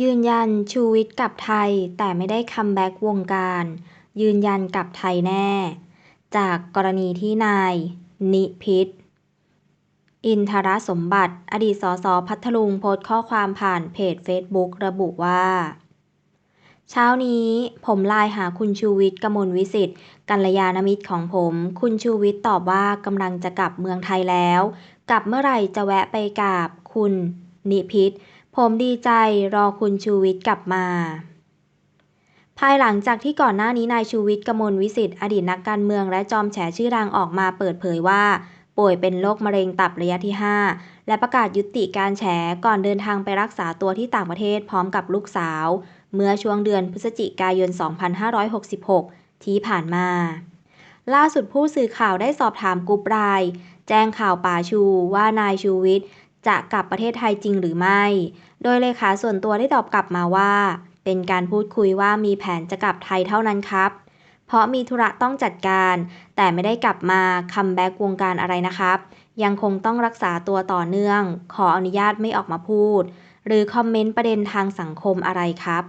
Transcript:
ยืนยันชูวิทย์กลับไทย แต่ไม่ได้คัมแบ็กวงการ ยืนยันกลับไทยแน่ จากกรณีที่นาย นิพิษอินทรสมบัติ อดีตสสพัทลุงโพสต์ข้อความผ่านเพจเฟซบุ๊กระบุว่า เช้านี้ผมไลน์หาคุณชูวิทย์กมลวิสิทธิ์กัลยาณมิตรของผม คุณชูวิทย์ตอบว่ากำลังจะกลับเมืองไทยแล้ว กลับเมื่อไหร่จะแวะไปกราบคุณ นิพิษ ผมดีใจรอคุณชูวิทย์กลับมา ภายหลังจากที่ก่อนหน้านี้นายชูวิทย์กมลวิสิทธิ์อดีตนักการเมืองและจอมแฉชื่อดังออกมาเปิดเผยว่า ป่วยเป็นโรคมะเร็งตับระยะที่ 5 และประกาศยุติการแฉก่อนเดินทางไปรักษาตัวที่ต่างประเทศพร้อมกับลูกสาว เมื่อช่วงเดือนพฤศจิกายน 2566 ที่ผ่านมา ล่าสุดผู้สื่อข่าวได้สอบถามกรุ๊ปไลน์แจ้งข่าวป่าชูว่านายชูวิทย์ จะกลับประเทศไทยจริงหรือไม่ โดยเลขาส่วนตัวได้ตอบกลับมาว่า เป็นการพูดคุยว่ามีแผนจะกลับไทยเท่านั้นครับ เพราะมีธุระต้องจัดการ แต่ไม่ได้กลับมาคัมแบ็กวงการอะไรนะครับ ยังคงต้องรักษาตัวต่อเนื่อง ขออนุญาตไม่ออกมาพูด หรือคอมเมนต์ประเด็นทางสังคมอะไรครับ